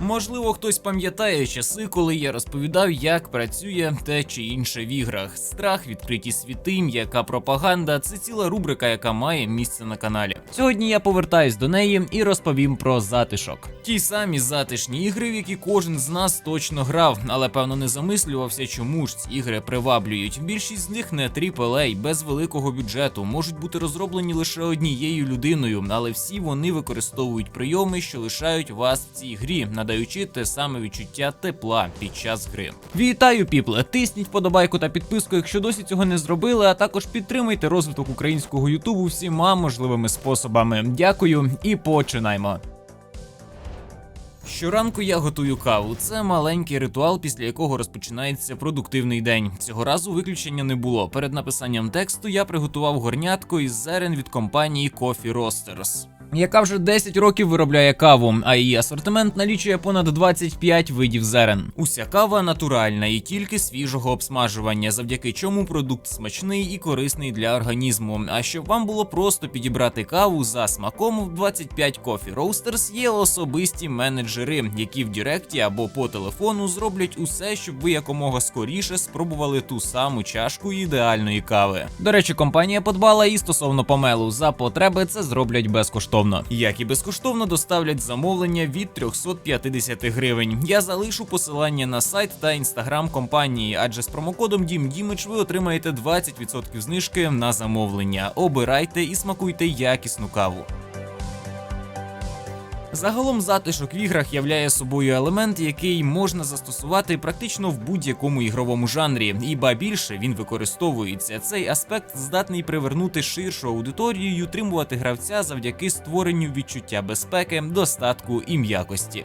Можливо, хтось пам'ятає часи, коли я розповідав, як працює те чи інше в іграх. Страх, відкриті світи, м'яка пропаганда це ціла рубрика, яка має місце на каналі. Сьогодні я повертаюсь до неї і розповім про затишок. Ті самі затишні ігри, в які кожен з нас точно грав, але певно не замислювався, чому ж ці ігри приваблюють. Більшість з них не AAA, без великого бюджету, можуть бути розроблені лише однією людиною, але всі вони використовують прийоми, що лишають вас в цій грі, надаючи те саме відчуття тепла під час гри. Вітаю, піпле! Тисніть вподобайку та підписку, якщо досі цього не зробили, а також підтримуйте розвиток українського Ютубу всіма можливими способами. Дякую і починаємо. Щоранку я готую каву. Це маленький ритуал, після якого розпочинається продуктивний день. Цього разу виключення не було. Перед написанням тексту я приготував горнятко із зерен від компанії Coffee Roasters. Яка вже 10 років виробляє каву, а її асортимент налічує понад 25 видів зерен. Уся кава натуральна і тільки свіжого обсмажування, завдяки чому продукт смачний і корисний для організму. А щоб вам було просто підібрати каву за смаком, в 25 Coffee Roasters є особисті менеджери, які в Директі або по телефону зроблять усе, щоб ви якомога скоріше спробували ту саму чашку ідеальної кави. До речі, компанія подбала і стосовно помелу. За потреби це зроблять безкоштовно. Як і безкоштовно доставлять замовлення від 350 гривень. Я залишу посилання на сайт та інстаграм компанії, адже з промокодом DIMDIMAGE ви отримаєте 20% знижки на замовлення. Обирайте і смакуйте якісну каву. Загалом затишок в іграх являє собою елемент, який можна застосувати практично в будь-якому ігровому жанрі, і ба більше він використовується. Цей аспект здатний привернути ширшу аудиторію і утримувати гравця завдяки створенню відчуття безпеки, достатку і м'якості.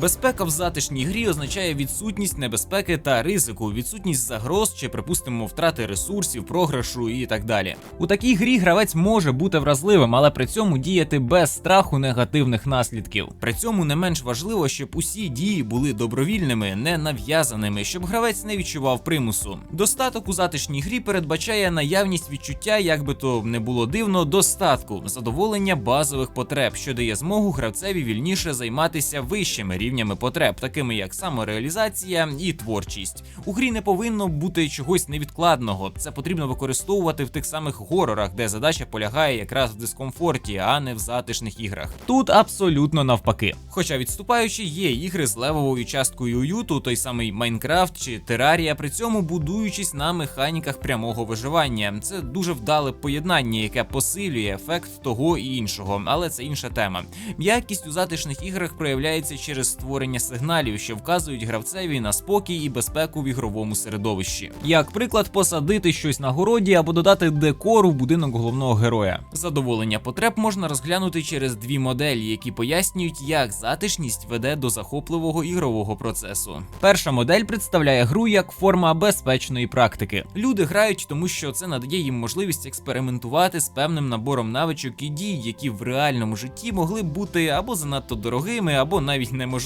Безпека в затишній грі означає відсутність небезпеки та ризику, відсутність загроз чи, припустимо, втрати ресурсів, програшу і так далі. У такій грі гравець може бути вразливим, але при цьому діяти без страху негативних наслідків. При цьому не менш важливо, щоб усі дії були добровільними, не нав'язаними, щоб гравець не відчував примусу. Достаток у затишній грі передбачає наявність відчуття, як би то не було дивно, достатку, задоволення базових потреб, що дає змогу гравцеві вільніше займатися вищими рівнями потреб, такими як самореалізація і творчість. У грі не повинно бути чогось невідкладного. Це потрібно використовувати в тих самих горорах, де задача полягає якраз в дискомфорті, а не в затишних іграх. Тут абсолютно навпаки. Хоча відступаючи, є ігри з левовою часткою уюту, той самий Майнкрафт чи Терарія, при цьому будуючись на механіках прямого виживання. Це дуже вдале поєднання, яке посилює ефект того і іншого, але це інша тема. М'якість у затишних іграх проявляється через створення сигналів, що вказують гравцеві на спокій і безпеку в ігровому середовищі. Як приклад, посадити щось на городі або додати декору в будинок головного героя. Задоволення потреб можна розглянути через дві моделі, які пояснюють, як затишність веде до захопливого ігрового процесу. Перша модель представляє гру як форма безпечної практики. Люди грають, тому що це надає їм можливість експериментувати з певним набором навичок і дій, які в реальному житті могли б бути або занадто дорогими, або навіть неможливими.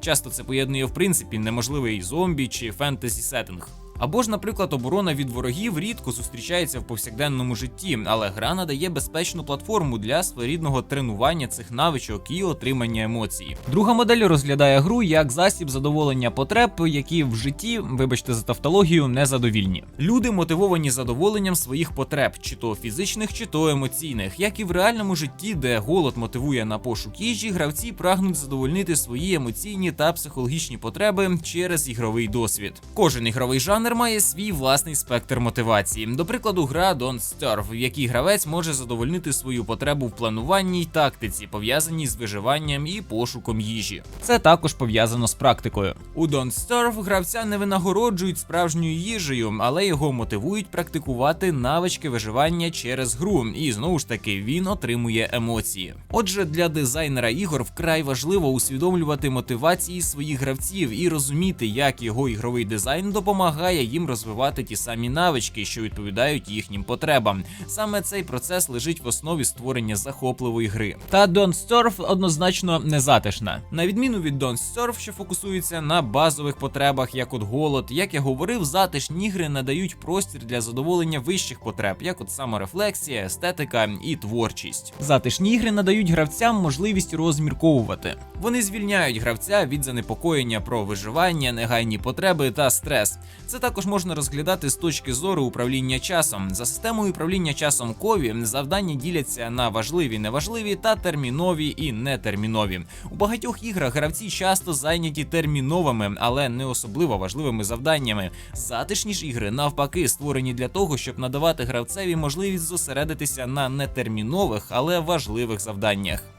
Часто це поєднує в принципі неможливий зомбі чи фентезі сеттинг. Або ж, наприклад, оборона від ворогів рідко зустрічається в повсякденному житті, але гра надає безпечну платформу для своєрідного тренування цих навичок і отримання емоцій. Друга модель розглядає гру як засіб задоволення потреб, які в житті, вибачте за тавтологію, незадовільні. Люди мотивовані задоволенням своїх потреб, чи то фізичних, чи то емоційних, як і в реальному житті, де голод мотивує на пошук їжі, гравці прагнуть задовольнити свої емоційні та психологічні потреби через ігровий досвід. Кожен ігровий жанр має свій власний спектр мотивації. До прикладу, гра Don't Starve, в якій гравець може задовольнити свою потребу в плануванні й тактиці, пов'язаній з виживанням і пошуком їжі. Це також пов'язано з практикою. У Don't Starve гравця не винагороджують справжньою їжею, але його мотивують практикувати навички виживання через гру, і знову ж таки він отримує емоції. Отже, для дизайнера ігор вкрай важливо усвідомлювати мотивації своїх гравців і розуміти, як його ігровий дизайн допомагає дозволяє їм розвивати ті самі навички, що відповідають їхнім потребам. Саме цей процес лежить в основі створення захопливої гри. Та Don't Surf однозначно не затишна. На відміну від Don't Surf, що фокусується на базових потребах, як от голод, як я говорив, затишні ігри надають простір для задоволення вищих потреб, як от саморефлексія, естетика і творчість. Затишні ігри надають гравцям можливість розмірковувати. Вони звільняють гравця від занепокоєння про виживання, негайні потреби та стрес. Це також можна розглядати з точки зору управління часом. За системою управління часом кові завдання діляться на важливі, неважливі та термінові і нетермінові. У багатьох іграх гравці часто зайняті терміновими, але не особливо важливими завданнями. Затишні ж ігри навпаки створені для того, щоб надавати гравцеві можливість зосередитися на нетермінових, але важливих завданнях.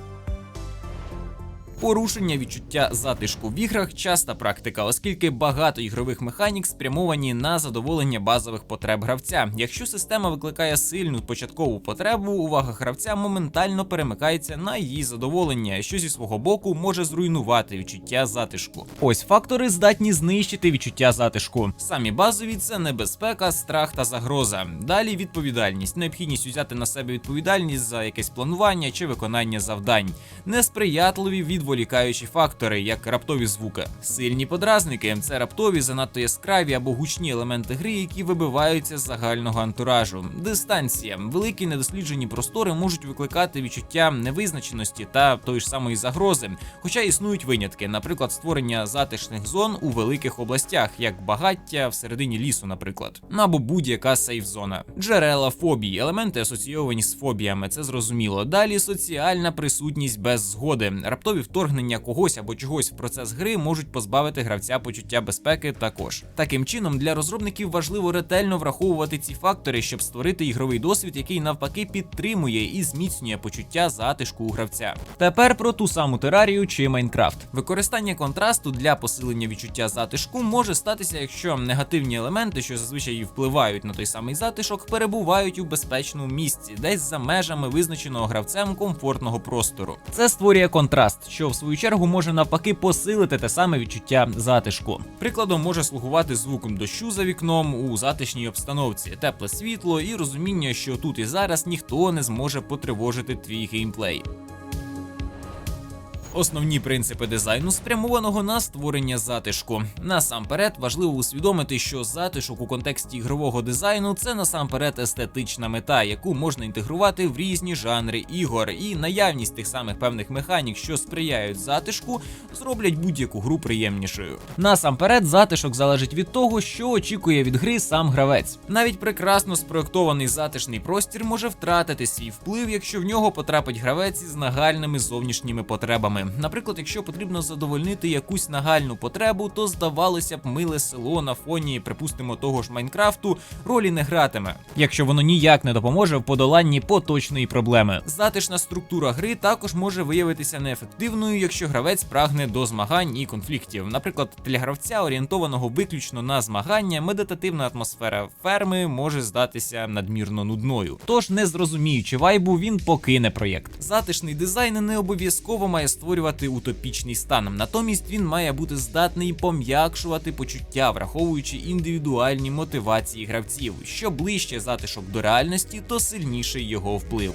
Порушення відчуття затишку в іграх часта практика, оскільки багато ігрових механік спрямовані на задоволення базових потреб гравця. Якщо система викликає сильну початкову потребу, увага гравця моментально перемикається на її задоволення, що зі свого боку може зруйнувати відчуття затишку. Ось фактори здатні знищити відчуття затишку. Самі базові це небезпека, страх та загроза. Далі відповідальність, необхідність взяти на себе відповідальність за якесь планування чи виконання завдань, несприятливі відволікаючі фактори, як раптові звуки, сильні подразники це раптові, занадто яскраві або гучні елементи гри, які вибиваються з загального антуражу. Дистанція, великі недосліджені простори можуть викликати відчуття невизначеності та тої ж самої загрози, хоча існують винятки, наприклад, створення затишних зон у великих областях, як багаття всередині лісу, наприклад, або будь-яка сейф-зона. Джерела фобій, елементи асоційовані з фобіями, це зрозуміло. Далі соціальна присутність без згоди, раптові вторгнення когось або чогось в процес гри можуть позбавити гравця почуття безпеки. Також таким чином для розробників важливо ретельно враховувати ці фактори, щоб створити ігровий досвід, який навпаки підтримує і зміцнює почуття затишку у гравця. Тепер про ту саму терарію чи Майнкрафт. Використання контрасту для посилення відчуття затишку може статися, якщо негативні елементи, що зазвичай впливають на той самий затишок, перебувають у безпечному місці, десь за межами визначеного гравцем комфортного простору. Це створює контраст, що в свою чергу може навпаки посилити те саме відчуття затишку. Прикладом може слугувати звуком дощу за вікном у затишній обстановці, тепле світло і розуміння, що тут і зараз ніхто не зможе потривожити твій геймплей. Основні принципи дизайну спрямованого на створення затишку. Насамперед важливо усвідомити, що затишок у контексті ігрового дизайну це насамперед естетична мета, яку можна інтегрувати в різні жанри ігор, і наявність тих самих певних механік, що сприяють затишку, зроблять будь-яку гру приємнішою. Насамперед, затишок залежить від того, що очікує від гри сам гравець. Навіть прекрасно спроектований затишний простір може втратити свій вплив, якщо в нього потрапить гравець із нагальними зовнішніми потребами. Наприклад, якщо потрібно задовольнити якусь нагальну потребу, то здавалося б, миле село на фоні, припустимо, того ж Майнкрафту ролі не гратиме, якщо воно ніяк не допоможе в подоланні поточної проблеми. Затишна структура гри також може виявитися неефективною, якщо гравець прагне до змагань і конфліктів. Наприклад, для гравця, орієнтованого виключно на змагання, медитативна атмосфера ферми може здатися надмірно нудною. Тож, не зрозуміючи вайбу, він покине проєкт. Затишний дизайн не обов'язково має створювати утопічний стан. Натомість він має бути здатний пом'якшувати почуття, враховуючи індивідуальні мотивації гравців. Що ближче затишок до реальності, то сильніший його вплив.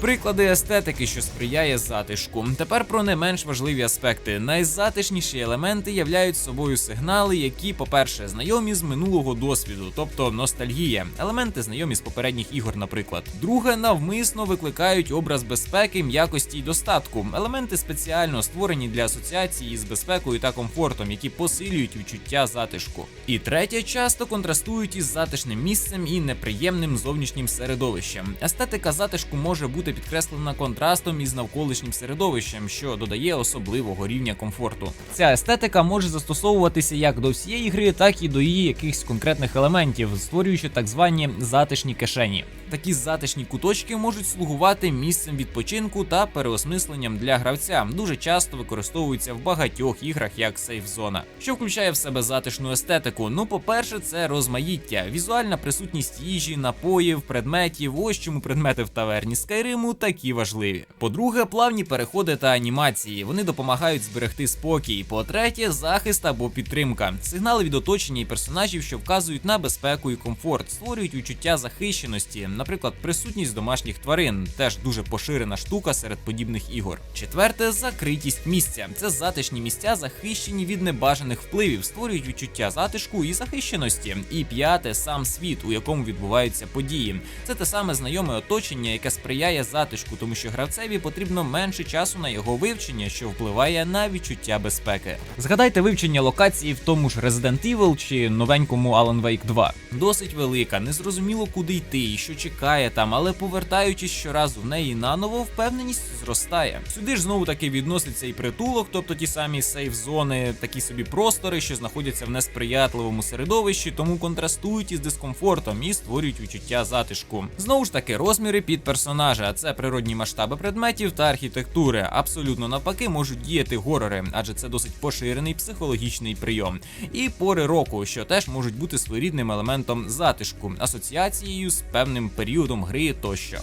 Приклади естетики, що сприяє затишку. Тепер про не менш важливі аспекти. Найзатишніші елементи являють собою сигнали, які, по-перше, знайомі з минулого досвіду, тобто ностальгія, елементи знайомі з попередніх ігор, наприклад. Друге, навмисно викликають образ безпеки, м'якості й достатку. Елементи спеціально створені для асоціації з безпекою та комфортом, які посилюють відчуття затишку. І третє, часто контрастують із затишним місцем і неприємним зовнішнім середовищем. Естетика затишку може бути підкреслена контрастом із навколишнім середовищем, що додає особливого рівня комфорту. Ця естетика може застосовуватися як до всієї гри, так і до її якихось конкретних елементів, створюючи так звані затишні кишені. Такі затишні куточки можуть слугувати місцем відпочинку та переосмисленням для гравця. Дуже часто використовуються в багатьох іграх як сейф-зона, що включає в себе затишну естетику. Ну, по-перше, це розмаїття, візуальна присутність їжі, напоїв, предметів. Ось чому предмети в таверні Skyrim режиму такі важливі. По-друге, плавні переходи та анімації. Вони допомагають зберегти спокій. По-третє, захист або підтримка. Сигнали від оточення і персонажів, що вказують на безпеку і комфорт, створюють відчуття захищеності, наприклад, присутність домашніх тварин, теж дуже поширена штука серед подібних ігор. Четверте закритість місця. Це затишні місця, захищені від небажаних впливів, створюють відчуття затишку і захищеності. І п'яте сам світ, у якому відбуваються події. Це те саме знайоме оточення, яке сприяє затишку, тому що гравцеві потрібно менше часу на його вивчення, що впливає на відчуття безпеки. Згадайте вивчення локації в тому ж Resident Evil чи новенькому Alan Wake 2. Досить велика, незрозуміло куди йти і що чекає там, але повертаючись щоразу в неї наново, впевненість зростає. Сюди ж знову таки відноситься і притулок, тобто ті самі сейф-зони, такі собі простори, що знаходяться в несприятливому середовищі, тому контрастують із дискомфортом і створюють відчуття затишку. Знову ж таки, розміри під персонажа, це природні масштаби предметів та архітектури. Абсолютно навпаки можуть діяти горори, адже це досить поширений психологічний прийом. І пори року, що теж можуть бути своєрідним елементом затишку, асоціацією з певним періодом гри тощо.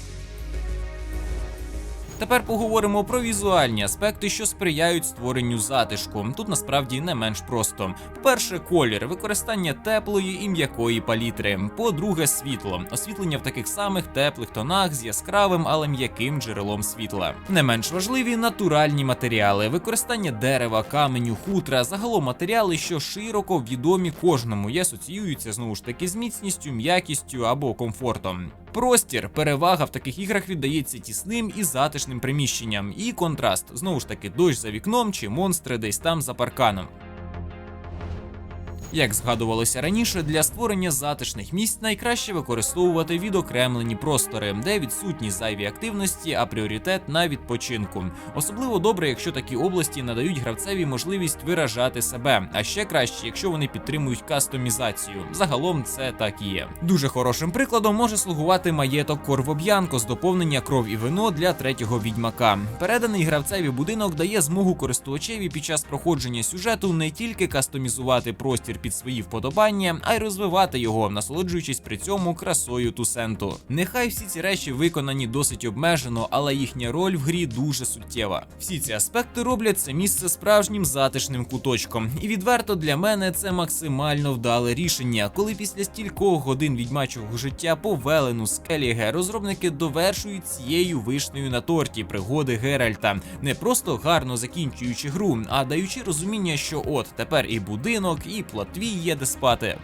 Тепер поговоримо про візуальні аспекти, що сприяють створенню затишку. Тут насправді не менш просто. По-перше, колір, використання теплої і м'якої палітри. По-друге, світло, освітлення в таких самих теплих тонах з яскравим, але м'яким джерелом світла. Не менш важливі натуральні матеріали, використання дерева, каменю, хутра, загалом матеріали, що широко відомі кожному і асоціюються знову ж таки з міцністю, м'якістю або комфортом. Простір, перевага в таких іграх віддається тісним і затишним приміщенням, і контраст знову ж таки дощ за вікном чи монстри десь там за парканом. Як згадувалося раніше, для створення затишних місць найкраще використовувати відокремлені простори, де відсутні зайві активності, а пріоритет на відпочинку. Особливо добре, якщо такі області надають гравцеві можливість виражати себе, а ще краще, якщо вони підтримують кастомізацію. Загалом це так і є. Дуже хорошим прикладом може слугувати маєток Корвоб'янко з доповнення кров і вино для третього відьмака. Переданий гравцеві будинок дає змогу користувачеві під час проходження сюжету не тільки кастомізувати простір під свої вподобання, а й розвивати його, насолоджуючись при цьому красою тусенту. Нехай всі ці речі виконані досить обмежено, але їхня роль в грі дуже суттєва. Всі ці аспекти роблять це місце справжнім затишним куточком. І відверто для мене це максимально вдале рішення, коли після стількох годин відьмачого життя по велену Скеліге розробники довершують цією вишнею на торті пригоди Геральта, не просто гарно закінчуючи гру, а даючи розуміння, що от тепер і будинок, і платві є де спати.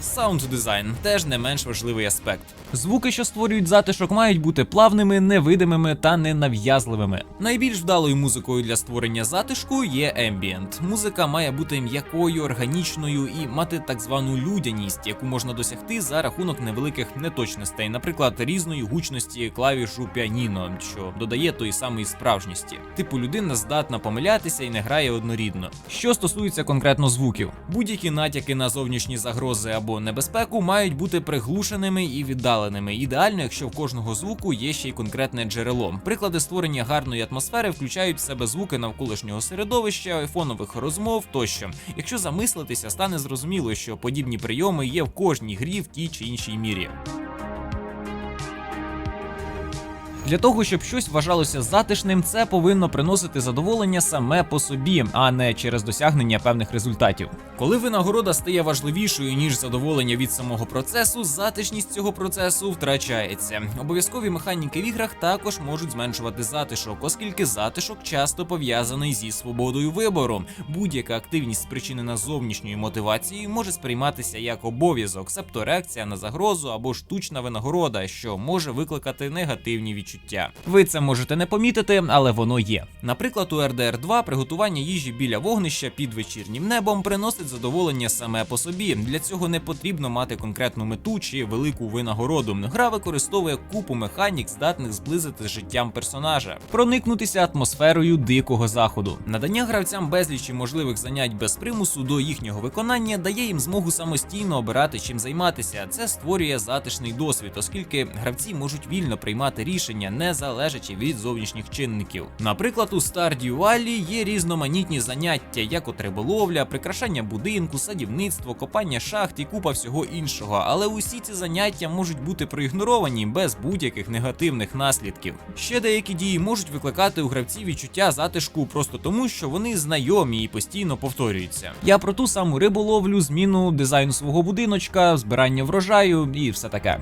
Саунд дизайн теж не менш важливий аспект. Звуки, що створюють затишок, мають бути плавними, невидимими та ненав'язливими. Найбільш вдалою музикою для створення затишку є ембієнт. Музика має бути м'якою, органічною і мати так звану людяність, яку можна досягти за рахунок невеликих неточностей, наприклад, різної гучності клавішу піаніно, що додає тої самої справжності. Типу людина здатна помилятися і не грає однорідно. Що стосується конкретно звуків, будь-які натяки на зовнішні загрози або небезпеку мають бути приглушеними і віддаленими. Ідеально, якщо в кожного звуку є ще й конкретне джерело. Приклади створення гарної атмосфери включають в себе звуки навколишнього середовища, фонових розмов тощо. Якщо замислитися, стане зрозуміло, що подібні прийоми є в кожній грі в тій чи іншій мірі. Для того, щоб щось вважалося затишним, це повинно приносити задоволення саме по собі, а не через досягнення певних результатів. Коли винагорода стає важливішою ніж задоволення від самого процесу, затишність цього процесу втрачається. Обов'язкові механіки в іграх також можуть зменшувати затишок, оскільки затишок часто пов'язаний зі свободою вибору. Будь-яка активність, спричинена зовнішньою мотивацією, може сприйматися як обов'язок, себто реакція на загрозу або штучна винагорода, що може викликати негативні відчуття. Ви це можете не помітити, але воно є. Наприклад, у RDR 2 приготування їжі біля вогнища під вечірнім небом приносить задоволення саме по собі. Для цього не потрібно мати конкретну мету чи велику винагороду. Гра використовує купу механік, здатних зблизити з життям персонажа, проникнутися атмосферою дикого заходу. Надання гравцям безлічі можливих занять без примусу до їхнього виконання дає їм змогу самостійно обирати чим займатися. Це створює затишний досвід, оскільки гравці можуть вільно приймати рішення задоволення, не залежачи від зовнішніх чинників. Наприклад, у Stardew Valley є різноманітні заняття, як от риболовля, прикрашання будинку, садівництво, копання шахт і купа всього іншого. Але усі ці заняття можуть бути проігноровані без будь-яких негативних наслідків. Ще деякі дії можуть викликати у гравців відчуття затишку просто тому, що вони знайомі і постійно повторюються. Я про ту саму риболовлю, зміну дизайну свого будиночка, збирання врожаю і все таке.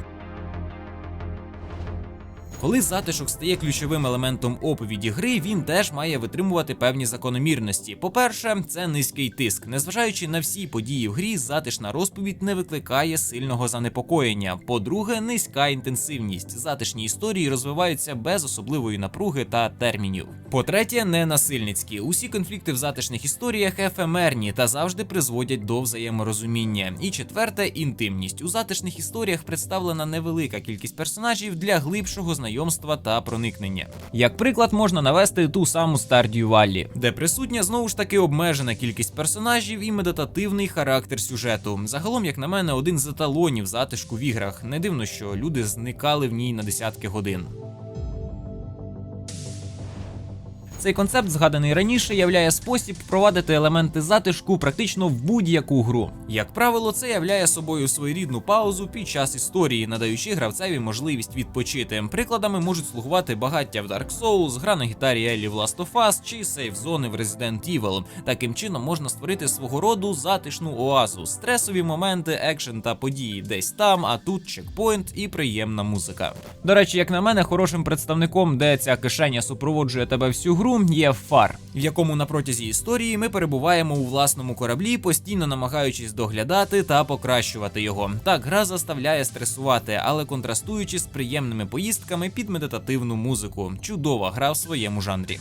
Коли затишок стає ключовим елементом оповіді гри, він теж має витримувати певні закономірності. По-перше, це низький тиск. Незважаючи на всі події в грі, затишна розповідь не викликає сильного занепокоєння. По-друге, низька інтенсивність. Затишні історії розвиваються без особливої напруги та термінів. По-третє, не насильницькі. Усі конфлікти в затишних історіях ефемерні та завжди призводять до взаєморозуміння. І четверте, інтимність. У затишних історіях представлена невелика кількість персонажів для глибшого знайомства та проникнення. Як приклад, можна навести ту саму Stardew Valley, де присутня знову ж таки обмежена кількість персонажів і медитативний характер сюжету. Загалом, як на мене, один з еталонів затишку в іграх. Не дивно, що люди зникали в ній на десятки годин. Цей концепт, згаданий раніше, являє спосіб впровадити елементи затишку практично в будь-яку гру. Як правило, це являє собою своєрідну паузу під час історії, надаючи гравцеві можливість відпочити. Прикладами можуть слугувати багаття в Dark Souls, гра на гітарі Еллі в Last of Us чи сейф-зони в Resident Evil. Таким чином можна створити свого роду затишну оазу, стресові моменти, екшен та події десь там, а тут чекпоінт і приємна музика. До речі, як на мене, хорошим представником, де ця кишеня супроводжує тебе всю гру, є фар, в якому на протязі історії ми перебуваємо у власному кораблі, постійно намагаючись доглядати та покращувати його. Так, гра заставляє стресувати, але контрастуючи з приємними поїздками під медитативну музику. Чудова гра в своєму жанрі.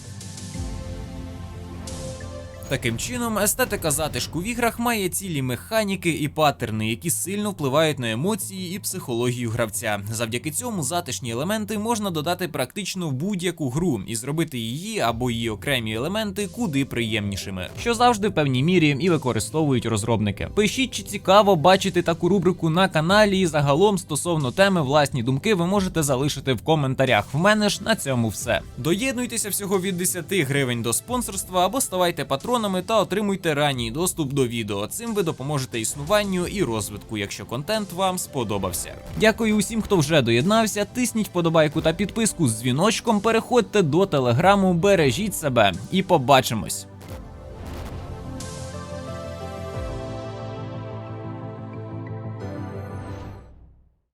Таким чином, естетика затишку в іграх має цілі механіки і паттерни, які сильно впливають на емоції і психологію гравця. Завдяки цьому затишні елементи можна додати практично в будь-яку гру і зробити її або її окремі елементи куди приємнішими, що завжди в певній мірі і використовують розробники. Пишіть, чи цікаво бачити таку рубрику на каналі, і загалом стосовно теми власні думки ви можете залишити в коментарях. В мене ж на цьому все. Доєднуйтеся всього від 10 гривень до спонсорства або ставайте патронами та отримуйте ранній доступ до відео. Цим ви допоможете існуванню і розвитку, якщо контент вам сподобався. Дякую усім, хто вже доєднався. Тисніть подобайку та підписку з дзвіночком. Переходьте до телеграму, бережіть себе і побачимось.